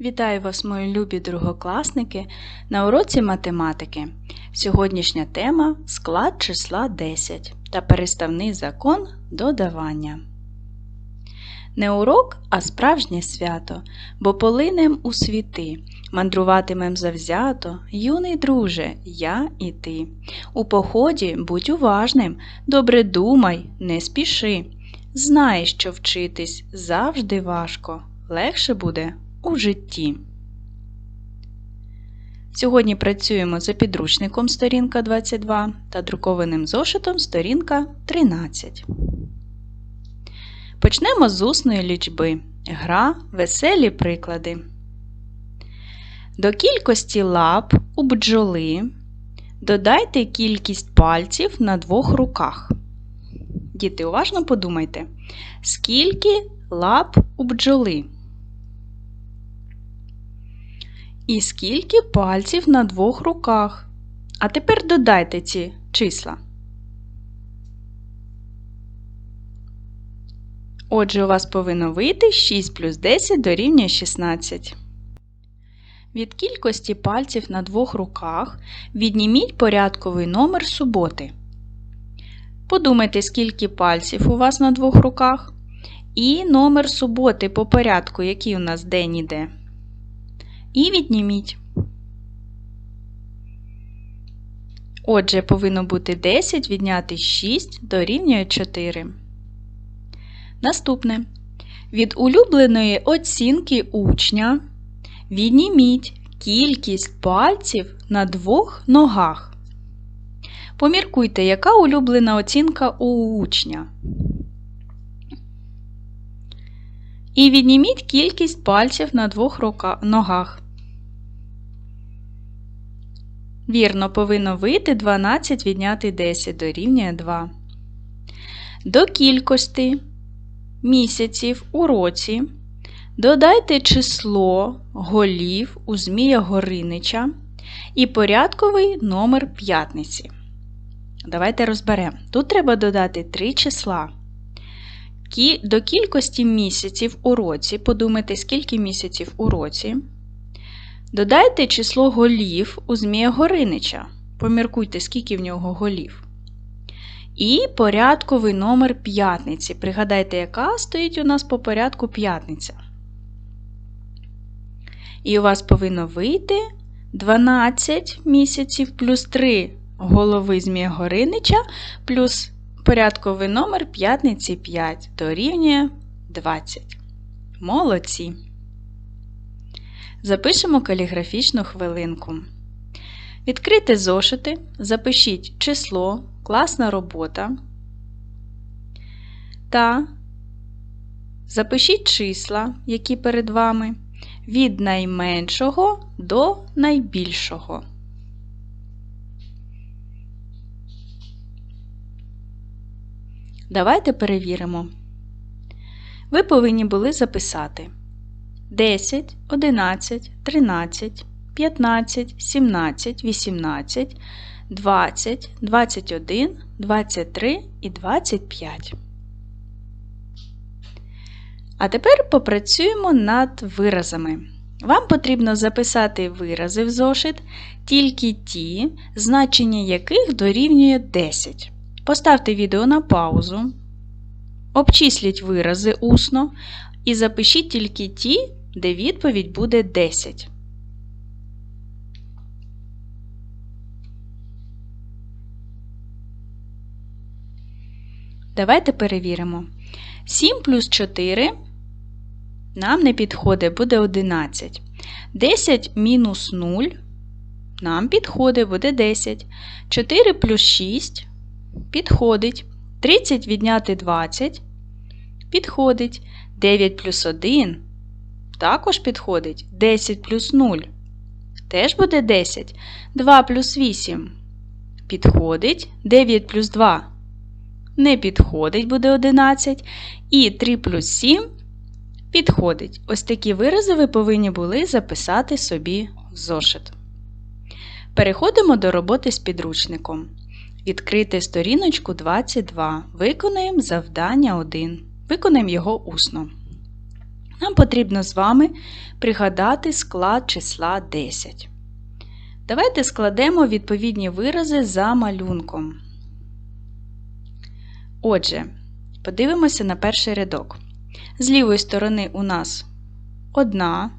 Вітаю вас, мої любі другокласники, на уроці математики. Сьогоднішня тема склад числа 10 та переставний закон додавання. Не урок, а справжнє свято, бо полинем у світи, мандруватимем завзято, юний друже, я і ти. У поході будь уважним, добре думай, не спіши. Знай, що вчитись завжди важко, легше буде у житті. Сьогодні працюємо за підручником сторінка 22 та друкованим зошитом сторінка 13. Почнемо з усної лічби. Гра веселі приклади. До кількості лап у бджоли додайте кількість пальців на двох руках. Діти, уважно подумайте, скільки лап у бджоли? І скільки пальців на двох руках. А тепер додайте ці числа. Отже, у вас повинно вийти 6 плюс 10 дорівнює 16. Від кількості пальців на двох руках відніміть порядковий номер суботи. Подумайте, скільки пальців у вас на двох руках. І номер суботи по порядку, який у нас день іде і відніміть. Отже, повинно бути 10 відняти 6 дорівнює 4. Наступне. Від улюбленої оцінки учня відніміть кількість пальців на двох ногах. Поміркуйте, яка улюблена оцінка у учня. І відніміть кількість пальців на двох ногах. Вірно, повинно вийти 12 відняти 10 дорівнює 2. До кількості місяців у році додайте число голів у Змія Горинича і порядковий номер п'ятниці. Давайте розберемо. Тут треба додати три числа. До кількості місяців у році, подумайте, скільки місяців у році. Додайте число голів у Змія Горинича. Поміркуйте, скільки в нього голів. І порядковий номер п'ятниці. Пригадайте, яка стоїть у нас по порядку п'ятниця. І у вас повинно вийти 12 місяців плюс 3 голови Змія Горинича, плюс порядковий номер п'ятниці 5 дорівнює 20. Молодці! Запишемо каліграфічну хвилинку. Відкрийте зошити, запишіть число, класна робота та запишіть числа, які перед вами, від найменшого до найбільшого. Давайте перевіримо. Ви повинні були записати 10, 11, 13, 15, 17, 18, 20, 21, 23 і 25. А тепер попрацюємо над виразами. Вам потрібно записати вирази в зошит, тільки ті, значення яких дорівнює 10. Поставте відео на паузу. Обчисліть вирази усно і запишіть тільки ті, де відповідь буде 10. Давайте перевіримо. 7 плюс 4 нам не підходить, буде 11. 10 мінус 0 нам підходить, буде 10. 4 плюс 6 підходить. 30 відняти 20 підходить. 9 плюс 1 також підходить. 10 плюс 0 теж буде 10. 2 плюс 8 підходить. 9 плюс 2 не підходить, буде 11. І 3 плюс 7 підходить. Ось такі вирази ви повинні були записати собі в зошит. Переходимо до роботи з підручником. Відкрити сторіночку 22. Виконаємо завдання 1. Виконаємо його усно. Нам потрібно з вами пригадати склад числа 10. Давайте складемо відповідні вирази за малюнком. Отже, подивимося на перший рядок. З лівої сторони у нас одна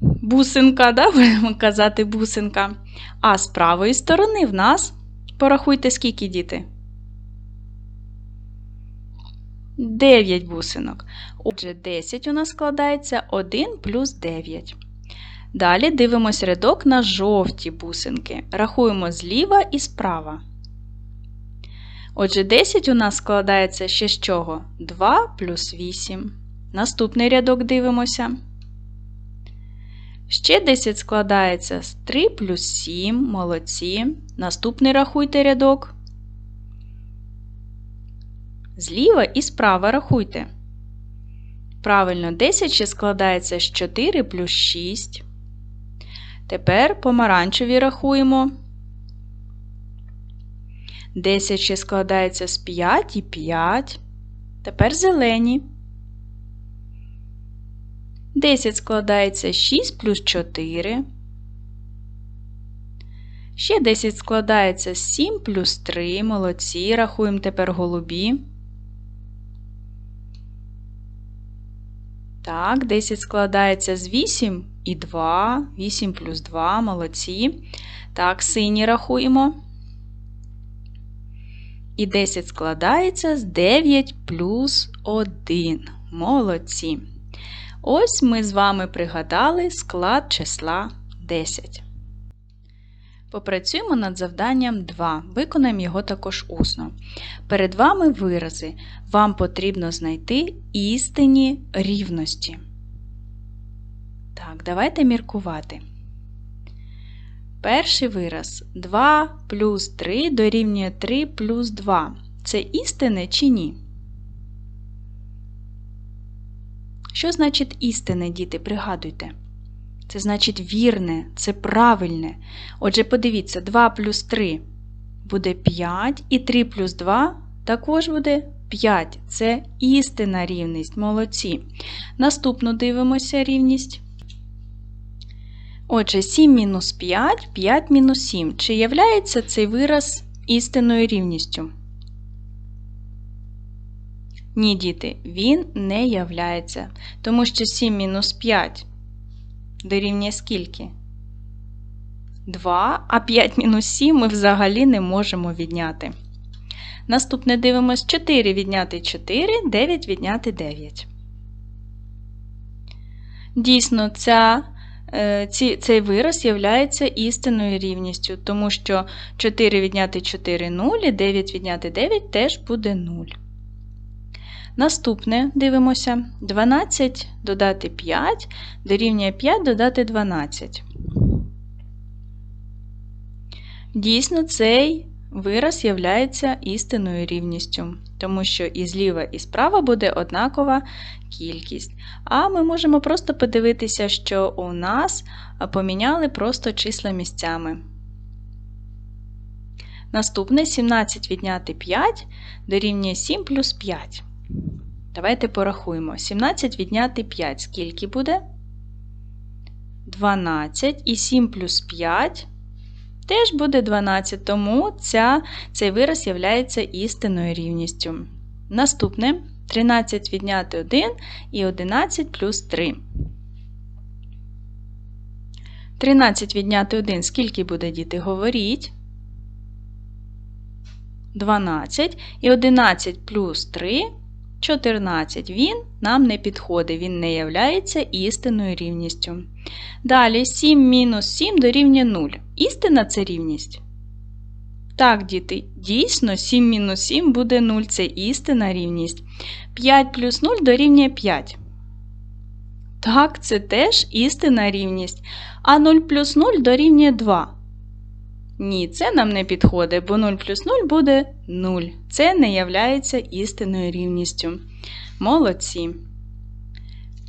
бусинка, да, будемо казати бусинка. А з правої сторони в нас, порахуйте, скільки діти? 9 бусинок. Отже, 10 у нас складається 1 плюс 9. Далі дивимося рядок на жовті бусинки. Рахуємо зліва і справа. Отже, 10 у нас складається ще з чого? 2 плюс 8. Наступний рядок дивимося. Ще 10 складається з 3 плюс 7. Молодці. Наступний рахуйте рядок. Зліва і справа рахуйте. Правильно, 10 ще складається з 4 плюс 6. Тепер помаранчеві рахуємо. 10 ще складається з 5 і 5. Тепер зелені. 10 складається з 6 плюс 4. Ще 10 складається з 7 плюс 3. Молодці. Рахуємо тепер голубі. Так, 10 складається з 8 і 2. 8 плюс 2. Молодці. Так, сині рахуємо. І 10 складається з 9 плюс 1. Молодці. Ось ми з вами пригадали склад числа 10. Попрацюємо над завданням 2. Виконаємо його також усно. Перед вами вирази. Вам потрібно знайти істинні рівності. Так, давайте міркувати. Перший вираз 2 плюс 3 дорівнює 3 плюс 2. Це істини чи ні? Що значить істинне, діти? Пригадуйте. Це значить вірне, це правильне. Отже, подивіться, 2 плюс 3 буде 5, і 3 плюс 2 також буде 5. Це істинна рівність. Молодці. Наступну дивимося рівність. Отже, 7 мінус 5, 5 мінус 7. Чи являється цей вираз істинною рівністю? Ні, діти, він не являється. Тому що 7 мінус 5 дорівнює скільки? 2, а 5 мінус 7 ми взагалі не можемо відняти. Наступне дивимось 4 відняти 4, 9 відняти 9. Дійсно, ця, е, ці, цей вираз є істинною рівністю, тому що 4 відняти 4 0, і 9 відняти 9 теж буде 0. Наступне дивимося: 12 додати 5 дорівнює 5 додати 12. Дійсно, цей вираз є істинною рівністю, тому що і зліва, і справа буде однакова кількість. А ми можемо просто подивитися, що у нас поміняли просто числа місцями. Наступне 17 відняти 5 дорівнює 7 плюс 5. Давайте порахуємо. 17 відняти 5. Скільки буде? 12 і 7 плюс 5 теж буде 12, тому ця, цей вираз є істинною рівністю. Наступне 13 відняти 1 і 11 плюс 3. 13 відняти 1, скільки буде діти? Говоріть. 12 і 11 плюс 3 14. Він нам не підходить, він не являється істинною рівністю. Далі 7 мінус 7 дорівнює 0. Істина це рівність. Так, діти, дійсно, 7 мінус 7 буде 0, це істинна рівність. 5 плюс 0 дорівнює 5. Так, це теж істинна рівність. А 0 плюс 0 дорівнює 2. Ні, це нам не підходить, бо 0 плюс 0 буде 0. Це не являється істинною рівністю. Молодці.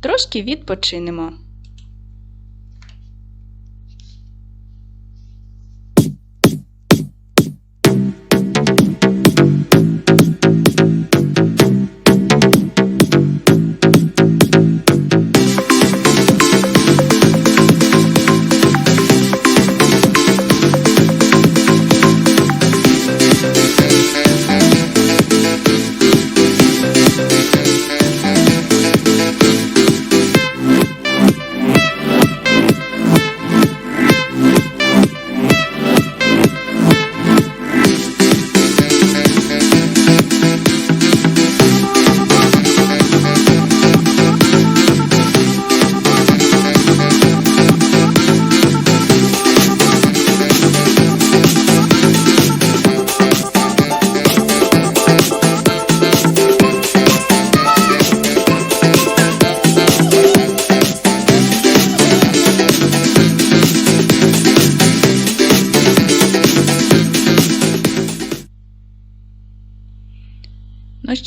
Трошки відпочинемо.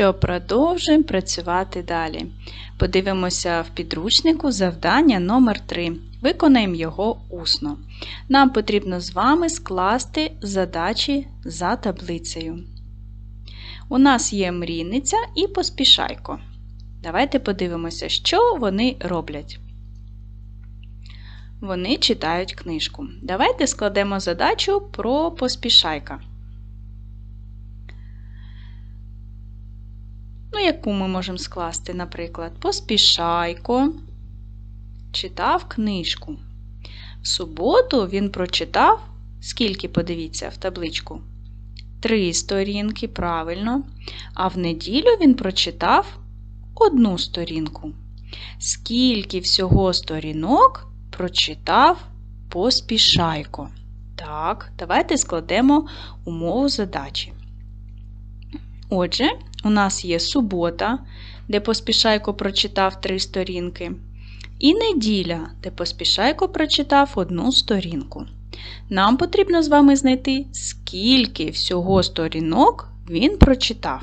Що, продовжуємо працювати далі. Подивимося в підручнику завдання номер 3 Виконаємо його усно. Нам потрібно з вами скласти задачі за таблицею. У нас є мрійниця і поспішайко. Давайте подивимося, що вони роблять. Вони читають книжку. Давайте складемо задачу про поспішайка. Яку ми можемо скласти, наприклад, поспішайко читав книжку. В суботу він прочитав, скільки, подивіться, в табличку? Три сторінки, правильно. А в неділю він прочитав одну сторінку. Скільки всього сторінок прочитав поспішайко? Так, давайте складемо умову задачі. Отже, у нас є субота, де поспішайко прочитав три сторінки, і неділя, де поспішайко прочитав одну сторінку. Нам потрібно з вами знайти, скільки всього сторінок він прочитав.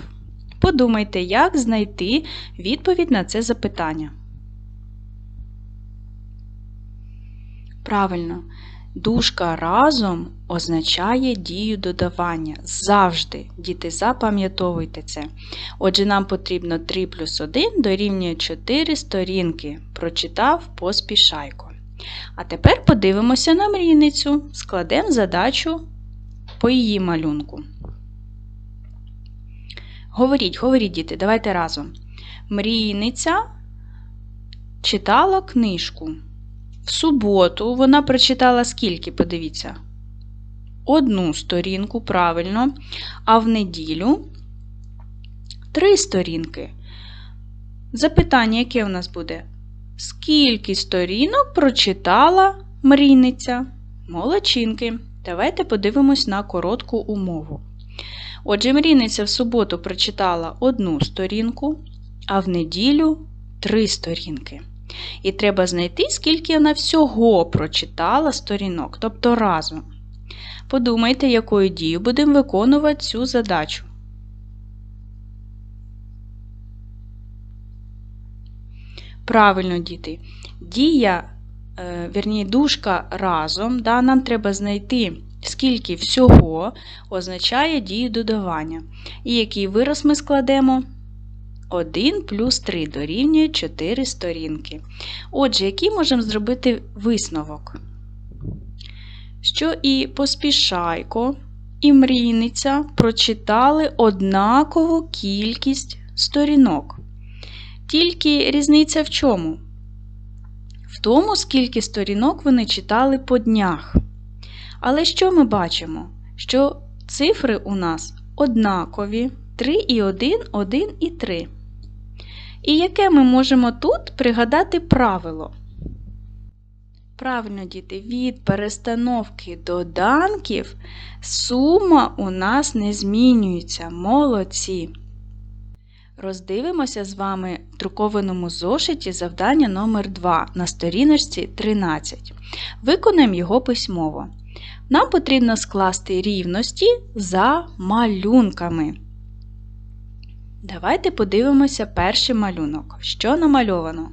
Подумайте, як знайти відповідь на це запитання. Правильно, дужка разом означає дію додавання. Завжди, діти, запам'ятовуйте це. Отже, нам потрібно 3 плюс 1 дорівнює 4 сторінки. Прочитав поспішайко. А тепер подивимося на мрійницю. Складемо задачу по її малюнку. Говоріть, говоріть, діти, давайте разом. Мрійниця читала книжку. В суботу вона прочитала скільки, подивіться? Одну сторінку, правильно, а в неділю три сторінки. Запитання, яке у нас буде? Скільки сторінок прочитала мрійниця? Молодчинки. Давайте подивимось на коротку умову. Отже, мрійниця в суботу прочитала одну сторінку, а в неділю три сторінки. І треба знайти, скільки вона всього прочитала сторінок, тобто разом. Подумайте, якою дією будемо виконувати цю задачу. Правильно, діти. Дія, е, вірні, дужка разом, да, нам треба знайти, скільки всього означає дію додавання. І який вираз ми складемо? 1 плюс 3 дорівнює 4 сторінки. Отже, який можемо зробити висновок? Що і поспішайко, і мрійниця прочитали однакову кількість сторінок. Тільки різниця в чому? В тому, скільки сторінок вони читали по днях. Але що ми бачимо? Що цифри у нас однакові 3 і 1, 1 і 3. І яке ми можемо тут пригадати правило? Правильно, діти, від перестановки доданків сума у нас не змінюється. Молодці. Роздивимося з вами в друкованому зошиті завдання номер 2 на сторіночці 13. Виконаємо його письмово. Нам потрібно скласти рівності за малюнками. Давайте подивимося перший малюнок. Що намальовано?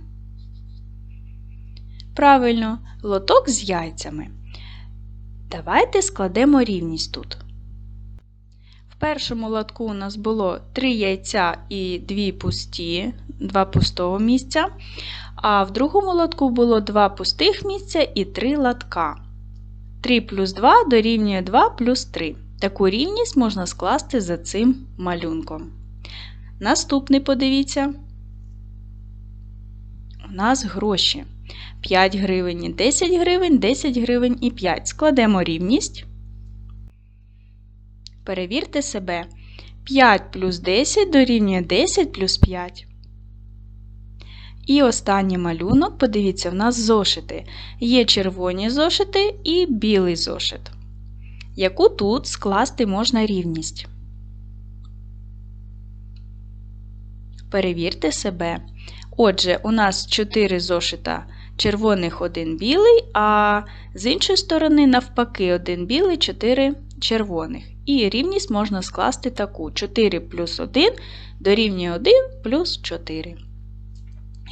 Правильно, лоток з яйцями. Давайте складемо рівність тут. В першому лотку у нас було 3 яйця і 2 пусті, 2 пустого місця. А в другому лотку було 2 пустих місця і 3 лотка. 3 плюс 2 дорівнює 2 плюс 3. Таку рівність можна скласти за цим малюнком. Наступний подивіться. У нас гроші. 5 гривень, і 10 гривень, 10 гривень і 5. Складемо рівність. Перевірте себе. 5 плюс 10 дорівнює 10 плюс 5. І останній малюнок, подивіться, в нас зошити. Є червоні зошити і білий зошит. Яку тут скласти можна рівність? Перевірте себе. Отже, у нас 4 зошита червоних, один білий, а з іншої сторони, навпаки, один білий, 4 червоних. І рівність можна скласти таку: 4 плюс 1 дорівнює 1 плюс 4.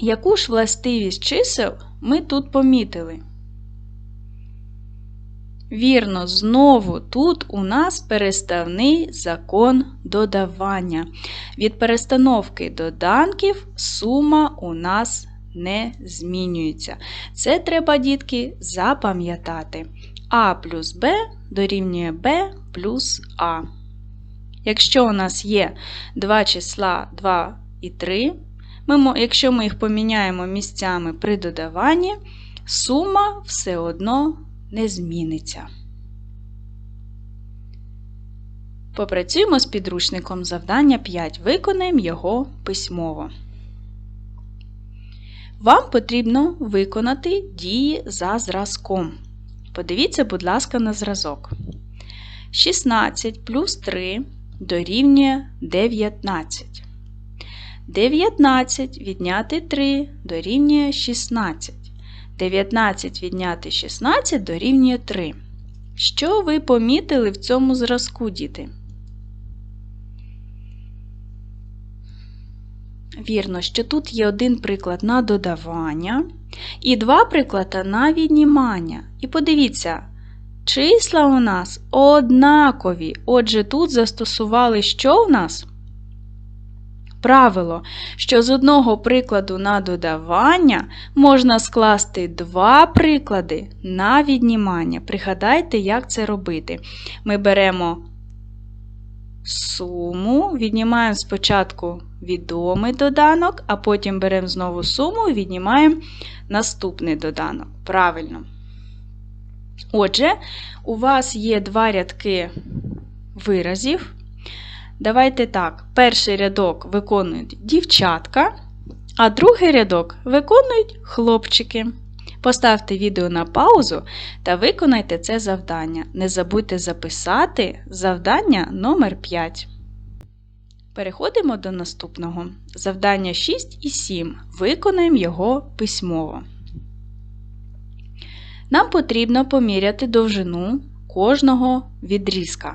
Яку ж властивість чисел ми тут помітили? Вірно, знову тут у нас переставний закон додавання. Від перестановки доданків сума у нас не змінюється. Це треба, дітки, запам'ятати. А плюс Б дорівнює Б плюс А. Якщо у нас є два числа 2 і 3, ми, якщо ми їх поміняємо місцями при додаванні, сума все одно не зміниться. Попрацюємо з підручником завдання 5. Виконаємо його письмово. Вам потрібно виконати дії за зразком. Подивіться, будь ласка, на зразок. 16 плюс 3 дорівнює 19. 19 відняти 3 дорівнює 16. 19 відняти 16 дорівнює 3. Що ви помітили в цьому зразку, діти? Вірно, що тут є один приклад на додавання і два приклади на віднімання. І подивіться, числа у нас однакові. Отже, тут застосували що в нас? Правило, що з одного прикладу на додавання можна скласти два приклади на віднімання. Пригадайте, як це робити. Ми беремо суму, віднімаємо спочатку відомий доданок, а потім беремо знову суму і віднімаємо наступний доданок. Правильно. Отже, у вас є два рядки виразів. Давайте так, перший рядок виконують дівчатка, а другий рядок виконують хлопчики. Поставте відео на паузу та виконайте це завдання. Не забудьте записати завдання номер 5. Переходимо до наступного. Завдання 6 і 7. Виконаємо його письмово. Нам потрібно поміряти довжину кожного відрізка.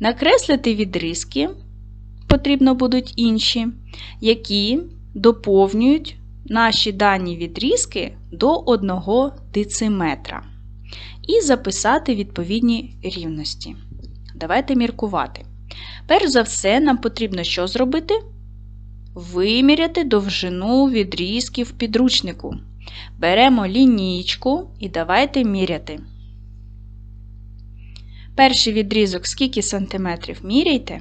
Накреслити відрізки потрібно будуть інші, які доповнюють наші дані відрізки до 1 дециметра. І записати відповідні рівності. Давайте міркувати. Перш за все, нам потрібно що зробити? Виміряти довжину відрізків підручнику. Беремо лінійку і давайте міряти. Перший відрізок скільки сантиметрів міряйте?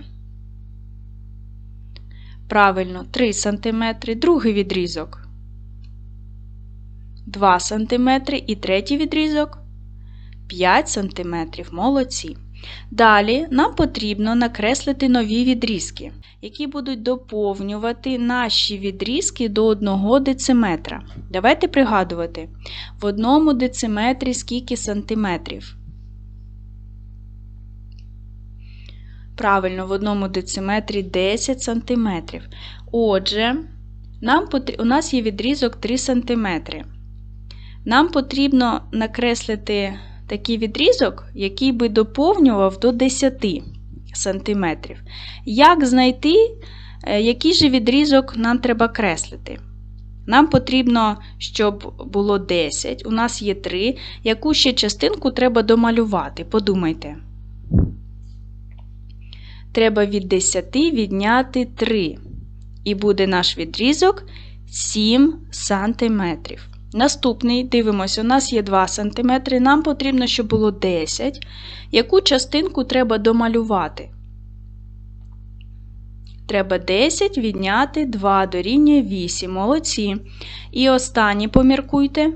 Правильно, 3 см. Другий відрізок 2 см. І третій відрізок 5 см. Молодці. Далі нам потрібно накреслити нові відрізки, які будуть доповнювати наші відрізки до 1 дециметра. Давайте пригадувати, в одному дециметрі скільки сантиметрів. Правильно, в одному дециметрі 10 см. Отже, нам у нас є відрізок 3 см. Нам потрібно накреслити такий відрізок, який би доповнював до 10 см. Як знайти, е, який же відрізок нам треба креслити? Нам потрібно, щоб було 10, у нас є 3, яку ще частинку треба домалювати. Подумайте. Треба від 10 відняти 3. І буде наш відрізок 7 см. Наступний, дивимося, у нас є 2 см, нам потрібно, щоб було 10 Яку частинку треба домалювати? Треба 10 відняти 2 дорівнює 8. Молодці. І останнє поміркуйте.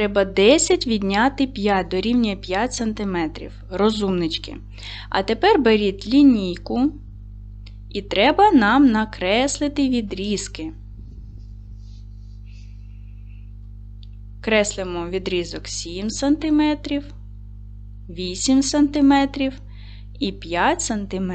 Треба 10 відняти 5 дорівнює 5 см. Розумнички. А тепер беріть лінійку. І треба нам накреслити відрізки. Креслимо відрізок 7 см, 8 см і 5 см.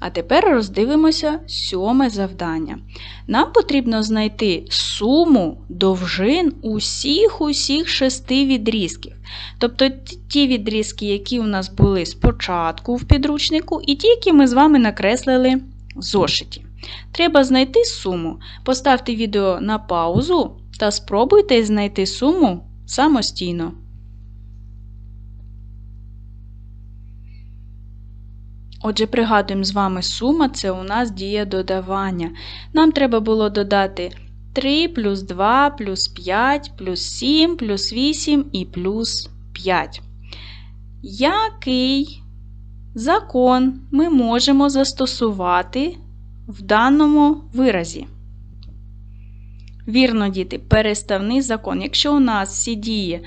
А тепер роздивимося сьоме завдання. Нам потрібно знайти суму довжин усіх усіх шести відрізків. Тобто ті відрізки, які у нас були спочатку в підручнику, і ті, які ми з вами накреслили в зошиті. Треба знайти суму. Поставте відео на паузу та спробуйте знайти суму самостійно. Отже, пригадуємо з вами сума це у нас дія додавання. Нам треба було додати 3 плюс 2 плюс 5 плюс 7 плюс 8 і плюс 5. Який закон ми можемо застосувати в даному виразі? Вірно, діти, переставний закон. Якщо у нас всі дії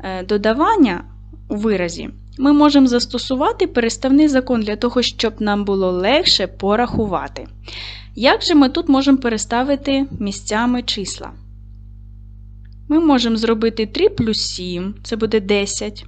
е, додавання у виразі, ми можемо застосувати переставний закон для того, щоб нам було легше порахувати. Як же ми тут можемо переставити місцями числа? Ми можемо зробити 3 плюс 7, це буде 10.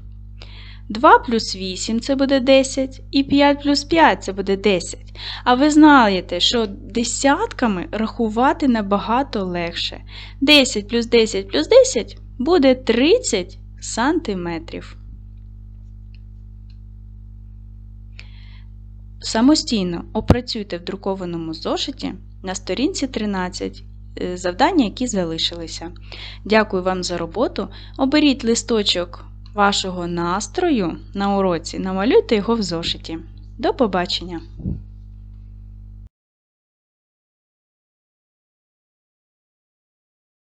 2 плюс 8 це буде 10, і 5 плюс 5 це буде 10. А ви знаєте, що десятками рахувати набагато легше. 10 плюс 10 плюс 10 буде 30 сантиметрів. Самостійно опрацюйте в друкованому зошиті на сторінці 13 е, завдання, які залишилися. Дякую вам за роботу. Оберіть листочок вашого настрою на уроці, намалюйте його в зошиті. До побачення!